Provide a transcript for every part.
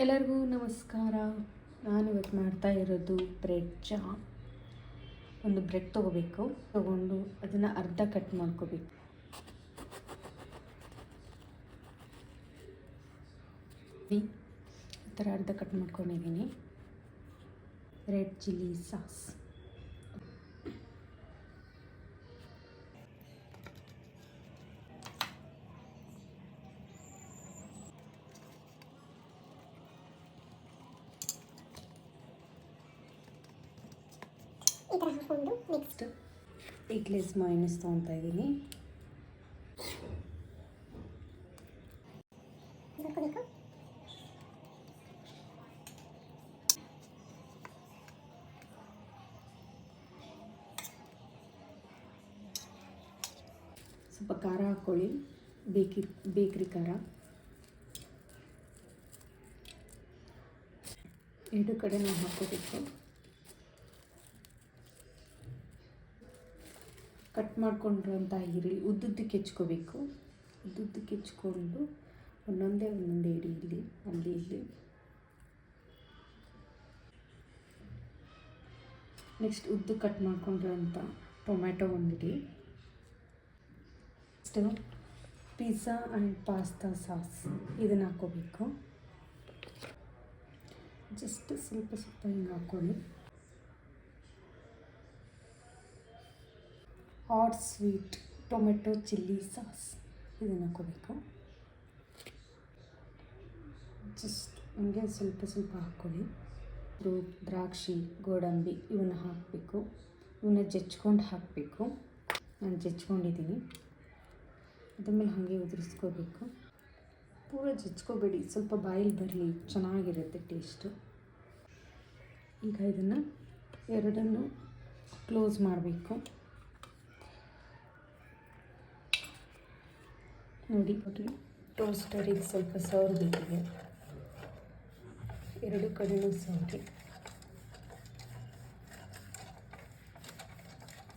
ಎಲ್ಲರಿಗೂ ನಮಸ್ಕಾರ. ನಾನು ಇವತ್ತು ಮಾಡ್ತಾ ಇರೋದು ಬ್ರೆಡ್ ಚಾ. ಒಂದು ಬ್ರೆಡ್ ತೊಗೋಬೇಕು. ತೊಗೊಂಡು ಅದನ್ನು ಅರ್ಧ ಕಟ್ ಮಾಡ್ಕೋಬೇಕು. ಈ ಥರ ಅರ್ಧ ಕಟ್ ಮಾಡ್ಕೊಂಡಿದ್ದೀನಿ. Red chilli sauce. ಈ ಥರ ಹಾಕ್ಕೊಂಡು ನೆಕ್ಸ್ಟ್ ಇಡ್ಲಿಸ್ ಮೈನಸ್ ತೊಗೊತಾ ಇದ್ದೀನಿ ಸ್ವಲ್ಪ ಖಾರ ಹಾಕ್ಕೊಳ್ಳಿ ಬೇಕಿ ಬೇಕ್ರಿ ಖಾರ. ಎರಡು ಕಡೆ ನಾವು ಹಾಕ್ಕೋಬೇಕು ಕಟ್ ಮಾಡ್ಕೊಂಡಿರುವಂಥ ಈರುಳ್ಳಿ ಉದ್ದುದ್ದಕ್ಕೆ ಹೆಚ್ಕೋಬೇಕು ಉದ್ದುದ್ದಕ್ಕೆ ಹೆಚ್ಕೊಂಡು ಒಂದೊಂದೇ ಒಂದೊಂದೇ ಇಡಿ ಇಲ್ಲಿ, ಅಲ್ಲಿ, ಇಲ್ಲಿ. ನೆಕ್ಸ್ಟ್ ಉದ್ದು ಕಟ್ ಮಾಡ್ಕೊಂಡಿರೋಂಥ tomato ಒಂದಿಡಿ next pizza and pasta sauce, ಇದನ್ನ ಹಾಕ್ಕೋಬೇಕು. ಜಸ್ಟ್ ಸ್ವಲ್ಪ ಸ್ವಲ್ಪ ಹಿಂಗೆ ಹಾಕ್ಕೊಳ್ಳಿ hot sweet tomato chilli sauce ಇದನ್ನು ಹಾಕೋಬೇಕು ಜಸ್ಟ್ ಹಂಗೆ ಸ್ವಲ್ಪ ಸ್ವಲ್ಪ ಹಾಕ್ಕೊಳ್ಳಿ. ಫ್ರೂಟ್ ದ್ರಾಕ್ಷಿ, ಗೋಡಂಬಿ ಇವನ್ನ ಹಾಕಬೇಕು. ಇವನ್ನ ಜಜ್ಕೊಂಡು ಹಾಕಬೇಕು. ನಾನು ಜಜ್ಕೊಂಡಿದ್ದೀನಿ. ಅದಾದ್ಮೇಲೆ ಹಾಗೆ ಉದುರಿಸ್ಕೋಬೇಕು. ಪೂರ ಜಜ್ಕೋಬೇಡಿ. ಸ್ವಲ್ಪ ಬಾಯಲ್ಲಿ ಬರಲಿ. ಚೆನ್ನಾಗಿರುತ್ತೆ ಟೇಸ್ಟು. ಈಗ ಇದನ್ನು ಎರಡನ್ನು ಕ್ಲೋಸ್ ಮಾಡಬೇಕು. ನೋಡಿ ಟೋಸ್ಟರಿಗೆ ಸ್ವಲ್ಪ ಸವರಬೇಕಿದೆ ಎರಡು ಕಡೆಯೂ ಸವರಿ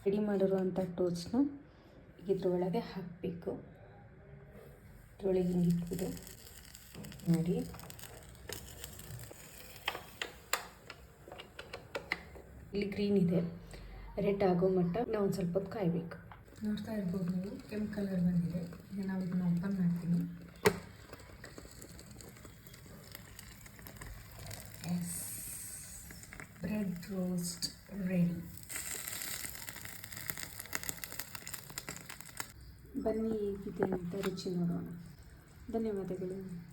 ರೆಡಿ ಮಾಡಿರುವಂಥ ಟೋಸ್ಟ್ನ ಇದ್ರೊಳಗೆ ಹಾಕಬೇಕು. ಹಿಂಗೆ ಇಟ್ಬಿಡು ನೋಡಿ. ಇಲ್ಲಿ ಗ್ರೀನ್ ಇದೆ. ರೆಡ್ ಆಗೋ ಮಟ್ಟ ನಾವು ಒಂದು ಸ್ವಲ್ಪ ಕಾಯಬೇಕು. ನೋಡ್ತಾ ಇರ್ಬೋದು ನೀವು. ಕೆಂಪು ಕಲರ್ ಬಂದಿದೆ. ಈಗ ನಾವು ಇದನ್ನ ಓಪನ್ ಮಾಡ್ತೀನಿ. ಎಸ್ ಬ್ರೆಡ್ ರೋಸ್ಟ್ ರೆಡಿ ಬನ್ನಿ, ಹೇಗಿದೆ ಅಂತ ರುಚಿ ನೋಡೋಣ. ಧನ್ಯವಾದಗಳು.